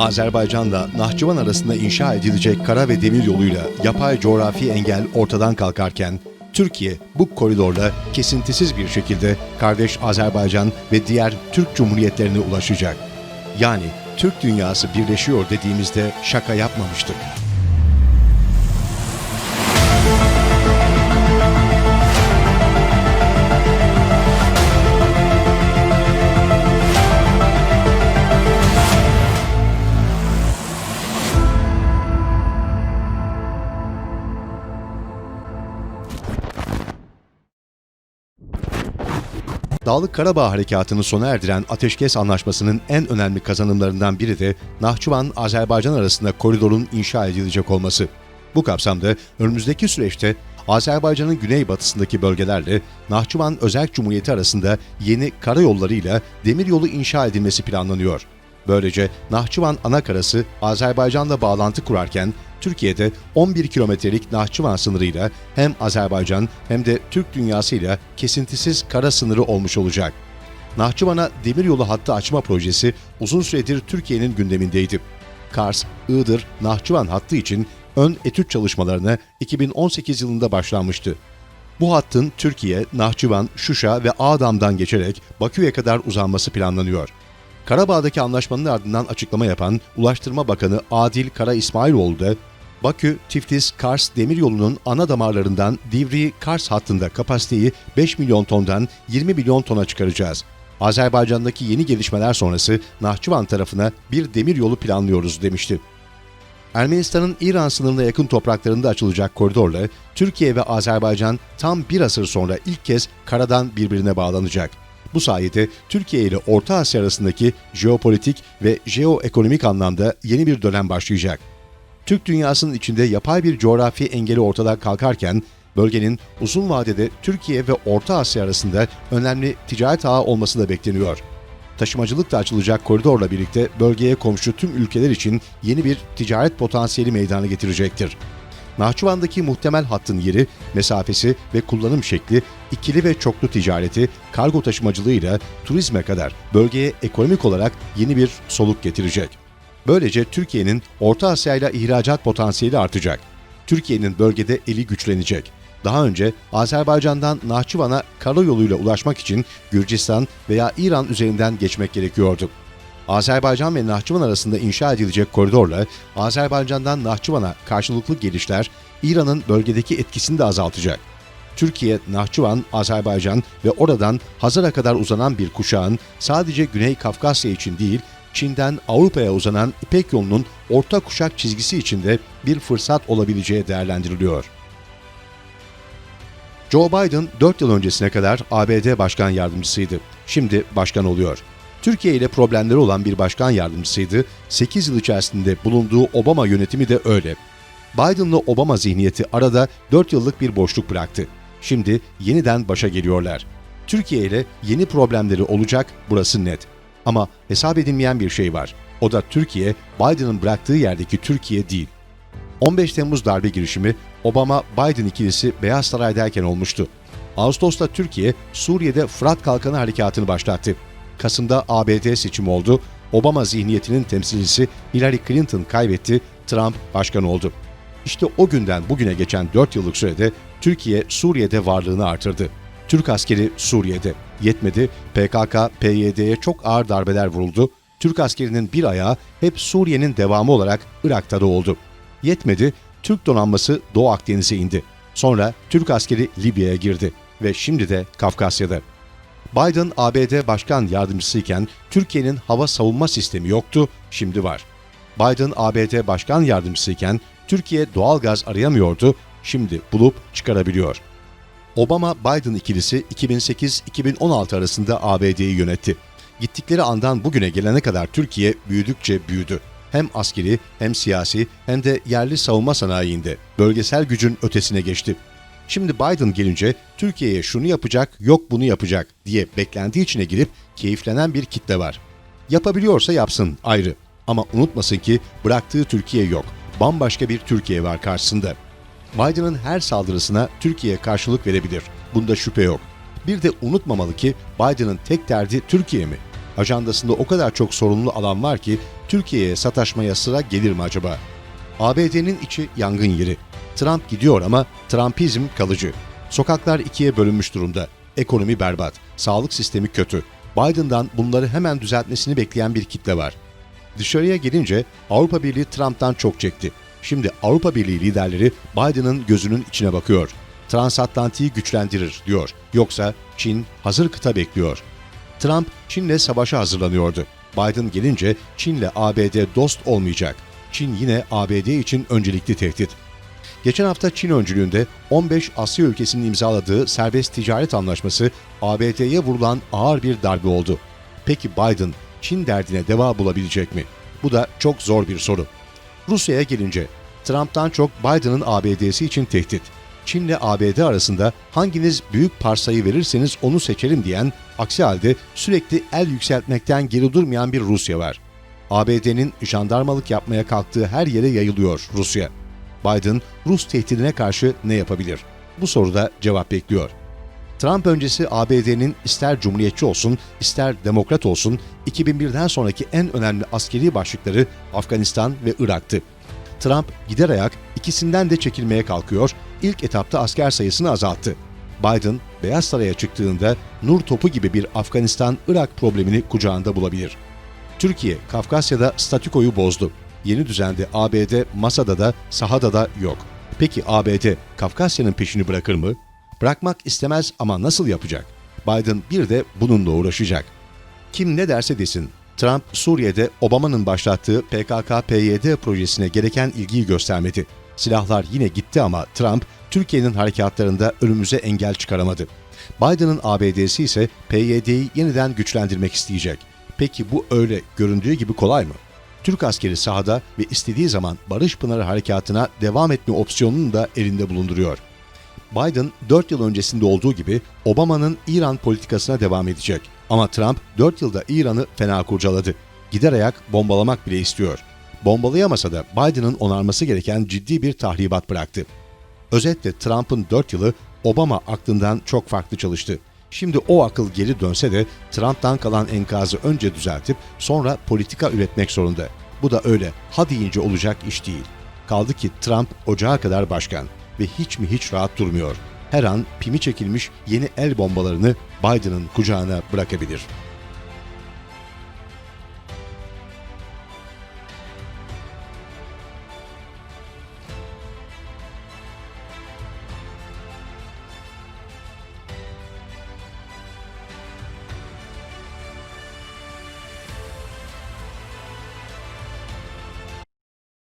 Azerbaycan'la Nahçıvan arasında inşa edilecek kara ve demir yoluyla yapay coğrafi engel ortadan kalkarken, Türkiye bu koridorla kesintisiz bir şekilde kardeş Azerbaycan ve diğer Türk Cumhuriyetlerine ulaşacak. Yani Türk dünyası birleşiyor dediğimizde şaka yapmamıştık. Dağlık Karabağ Harekatı'nı sona erdiren Ateşkes Anlaşması'nın en önemli kazanımlarından biri de Nahçıvan-Azerbaycan arasında koridorun inşa edilecek olması. Bu kapsamda önümüzdeki süreçte Azerbaycan'ın güneybatısındaki bölgelerle Nahçıvan Özerk Cumhuriyeti arasında yeni karayollarıyla demiryolu inşa edilmesi planlanıyor. Böylece Nahçıvan anakarası Azerbaycan'la bağlantı kurarken Türkiye'de 11 kilometrelik Nahçıvan sınırıyla hem Azerbaycan hem de Türk dünyasıyla kesintisiz kara sınırı olmuş olacak. Nahçıvan'a demiryolu hattı açma projesi uzun süredir Türkiye'nin gündemindeydi. Kars, Iğdır, Nahçıvan hattı için ön etüt çalışmalarına 2018 yılında başlanmıştı. Bu hattın Türkiye, Nahçıvan, Şuşa ve Ağdam'dan geçerek Bakü'ye kadar uzanması planlanıyor. Karabağ'daki anlaşmanın ardından açıklama yapan Ulaştırma Bakanı Adil Kara İsmailoğlu da Bakü, Tiflis, Kars demiryolunun ana damarlarından Divri-Kars hattında kapasiteyi 5 milyon tondan 20 milyon tona çıkaracağız. Azerbaycan'daki yeni gelişmeler sonrası Nahçıvan tarafına bir demiryolu planlıyoruz demişti. Ermenistan'ın İran sınırına yakın topraklarında açılacak koridorla Türkiye ve Azerbaycan tam bir asır sonra ilk kez karadan birbirine bağlanacak. Bu sayede Türkiye ile Orta Asya arasındaki jeopolitik ve jeoekonomik anlamda yeni bir dönem başlayacak. Türk dünyasının içinde yapay bir coğrafi engeli ortadan kalkarken, bölgenin uzun vadede Türkiye ve Orta Asya arasında önemli ticaret ağı olması da bekleniyor. Taşımacılık da açılacak koridorla birlikte bölgeye komşu tüm ülkeler için yeni bir ticaret potansiyeli meydana getirecektir. Nahçıvan'daki muhtemel hattın yeri, mesafesi ve kullanım şekli ikili ve çoklu ticareti, kargo taşımacılığıyla turizme kadar bölgeye ekonomik olarak yeni bir soluk getirecek. Böylece Türkiye'nin Orta Asya ile ihracat potansiyeli artacak. Türkiye'nin bölgede eli güçlenecek. Daha önce Azerbaycan'dan Nahçıvan'a karayoluyla ulaşmak için Gürcistan veya İran üzerinden geçmek gerekiyordu. Azerbaycan ve Nahçıvan arasında inşa edilecek koridorla Azerbaycan'dan Nahçıvan'a karşılıklı gelişler İran'ın bölgedeki etkisini de azaltacak. Türkiye, Nahçıvan, Azerbaycan ve oradan Hazar'a kadar uzanan bir kuşağın sadece Güney Kafkasya için değil, Çin'den Avrupa'ya uzanan İpek yolunun orta kuşak çizgisi içinde bir fırsat olabileceği değerlendiriliyor. Joe Biden 4 yıl öncesine kadar ABD Başkan Yardımcısıydı. Şimdi başkan oluyor. Türkiye ile problemleri olan bir başkan yardımcısıydı. 8 yıl içerisinde bulunduğu Obama yönetimi de öyle. Biden'la Obama zihniyeti arada 4 yıllık bir boşluk bıraktı. Şimdi yeniden başa geliyorlar. Türkiye ile yeni problemleri olacak, burası net. Ama hesap edilmeyen bir şey var. O da Türkiye, Biden'ın bıraktığı yerdeki Türkiye değil. 15 Temmuz darbe girişimi Obama-Biden ikilisi Beyaz Saray'dayken olmuştu. Ağustos'ta Türkiye, Suriye'de Fırat Kalkanı Harekatı'nı başlattı. Kasım'da ABD seçimi oldu. Obama zihniyetinin temsilcisi Hillary Clinton kaybetti, Trump başkan oldu. İşte o günden bugüne geçen 4 yıllık sürede Türkiye Suriye'de varlığını artırdı. Türk askeri Suriye'de. Yetmedi, PKK, PYD'ye çok ağır darbeler vuruldu. Türk askerinin bir ayağı hep Suriye'nin devamı olarak Irak'ta da oldu. Yetmedi, Türk donanması Doğu Akdeniz'e indi. Sonra Türk askeri Libya'ya girdi ve şimdi de Kafkasya'da. Biden ABD Başkan Yardımcısıyken Türkiye'nin hava savunma sistemi yoktu, şimdi var. Biden ABD Başkan Yardımcısıyken Türkiye doğal gaz arayamıyordu, şimdi bulup çıkarabiliyor. Obama-Biden ikilisi 2008-2016 arasında ABD'yi yönetti. Gittikleri andan bugüne gelene kadar Türkiye büyüdükçe büyüdü. Hem askeri hem siyasi hem de yerli savunma sanayiinde bölgesel gücün ötesine geçti. Şimdi Biden gelince Türkiye'ye şunu yapacak, yok bunu yapacak diye beklenti içine girip keyiflenen bir kitle var. Yapabiliyorsa yapsın ayrı. Ama unutmasın ki bıraktığı Türkiye yok. Bambaşka bir Türkiye var karşısında. Biden'ın her saldırısına Türkiye karşılık verebilir. Bunda şüphe yok. Bir de unutmamalı ki Biden'ın tek derdi Türkiye mi? Ajandasında o kadar çok sorunlu alan var ki Türkiye'ye sataşmaya sıra gelir mi acaba? ABD'nin içi yangın yeri. Trump gidiyor ama Trumpizm kalıcı. Sokaklar ikiye bölünmüş durumda. Ekonomi berbat, sağlık sistemi kötü. Biden'dan bunları hemen düzeltmesini bekleyen bir kitle var. Dışarıya gelince Avrupa Birliği Trump'tan çok çekti. Şimdi Avrupa Birliği liderleri Biden'ın gözünün içine bakıyor. Transatlantiği güçlendirir diyor. Yoksa Çin hazır kıta bekliyor. Trump Çin'le savaşa hazırlanıyordu. Biden gelince Çin'le ABD dost olmayacak. Çin yine ABD için öncelikli tehdit. Geçen hafta Çin öncülüğünde 15 Asya ülkesinin imzaladığı serbest ticaret anlaşması ABD'ye vurulan ağır bir darbe oldu. Peki Biden Çin derdine deva bulabilecek mi? Bu da çok zor bir soru. Rusya'ya gelince Trump'tan çok Biden'ın ABD'si için tehdit. Çin'le ABD arasında hanginiz büyük parsayı verirseniz onu seçerim diyen, aksi halde sürekli el yükseltmekten geri durmayan bir Rusya var. ABD'nin jandarmalık yapmaya kalktığı her yere yayılıyor Rusya. Biden, Rus tehdidine karşı ne yapabilir? Bu soruda cevap bekliyor. Trump öncesi ABD'nin ister cumhuriyetçi olsun, ister demokrat olsun 2001'den sonraki en önemli askeri başlıkları Afganistan ve Irak'tı. Trump gider ayak ikisinden de çekilmeye kalkıyor, ilk etapta asker sayısını azalttı. Biden, Beyaz Saray'a çıktığında nur topu gibi bir Afganistan-Irak problemini kucağında bulabilir. Türkiye, Kafkasya'da statükoyu bozdu. Yeni düzende ABD masada da sahada da yok. Peki ABD Kafkasya'nın peşini bırakır mı? Bırakmak istemez ama nasıl yapacak? Biden bir de bununla uğraşacak. Kim ne derse desin, Trump Suriye'de Obama'nın başlattığı PKK-PYD projesine gereken ilgiyi göstermedi. Silahlar yine gitti ama Trump Türkiye'nin harekatlarında önümüze engel çıkaramadı. Biden'ın ABD'si ise PYD'yi yeniden güçlendirmek isteyecek. Peki bu öyle göründüğü gibi kolay mı? Türk askeri sahada ve istediği zaman Barış Pınarı harekatına devam etme opsiyonunu da elinde bulunduruyor. Biden 4 yıl öncesinde olduğu gibi Obama'nın İran politikasına devam edecek. Ama Trump 4 yılda İran'ı fena kurcaladı. Gider ayak bombalamak bile istiyor. Bombalayamasa da Biden'ın onarması gereken ciddi bir tahribat bıraktı. Özetle Trump'ın 4 yılı Obama aklından çok farklı çalıştı. Şimdi o akıl geri dönse de Trump'tan kalan enkazı önce düzeltip sonra politika üretmek zorunda. Bu da öyle ha deyince olacak iş değil. Kaldı ki Trump ocağa kadar başkan ve hiç mi hiç rahat durmuyor. Her an pimi çekilmiş yeni el bombalarını Biden'ın kucağına bırakabilir.